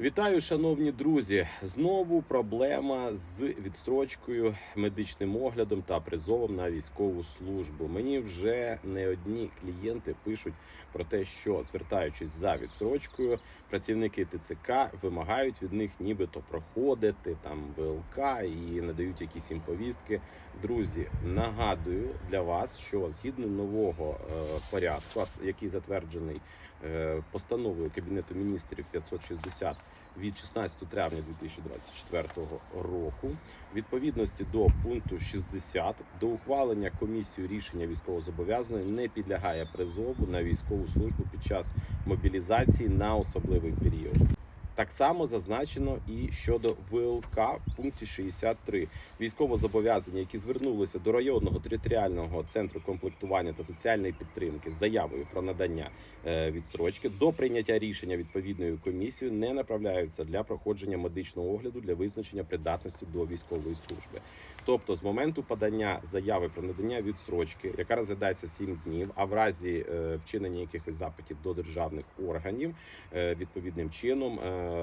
Вітаю, шановні друзі! Знову проблема з відстрочкою, медичним оглядом та призовом на військову службу. Мені вже не одні клієнти пишуть про те, що звертаючись за відстрочкою, працівники ТЦК вимагають від них нібито проходити там ВЛК і надають якісь їм повістки. Друзі, нагадую для вас, що згідно нового е, порядку, який затверджений е, постановою Кабінету міністрів 560 від 16 травня 2024 року, відповідності до пункту 60 до ухвалення комісією рішення військовозобов'язаної не підлягає призову на військову службу під час мобілізації на особливий період. Так само зазначено і щодо ВЛК в пункті 63. Військовозобов'язані, які звернулися до районного територіального центру комплектування та соціальної підтримки з заявою про надання е, відсрочки до прийняття рішення відповідною комісією не направляються для проходження медичного огляду для визначення придатності до військової служби. Тобто, з моменту подання заяви про надання відсрочки, яка розглядається 7 днів, а в разі е, вчинення якихось запитів до державних органів, е, відповідним чином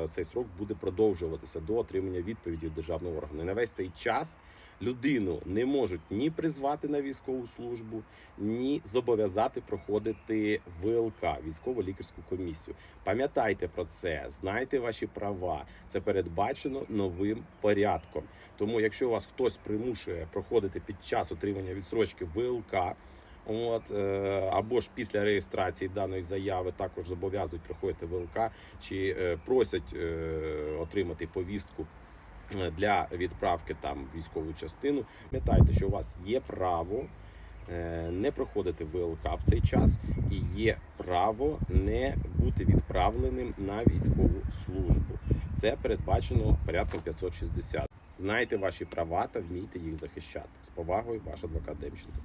цей срок буде продовжуватися до отримання відповіді від державного органу. І на весь цей час людину не можуть ні призвати на військову службу, ні зобов'язати проходити ВЛК військово-лікарську комісію. Пам'ятайте про це, знайте ваші права. Це передбачено новим порядком. Тому, якщо вас хтось примушує проходити під час отримання відсрочки ВЛК. От е, або ж після реєстрації даної заяви також зобов'язують проходити ВЛК чи е, просять е, отримати повістку для відправки там військову частину. Пам'ятайте, що у вас є право не проходити ВЛК в цей час, і є право не бути відправленим на військову службу. Це передбачено порядком 560. Знайте ваші права та вмійте їх захищати. З повагою, ваш адвокат Демченко.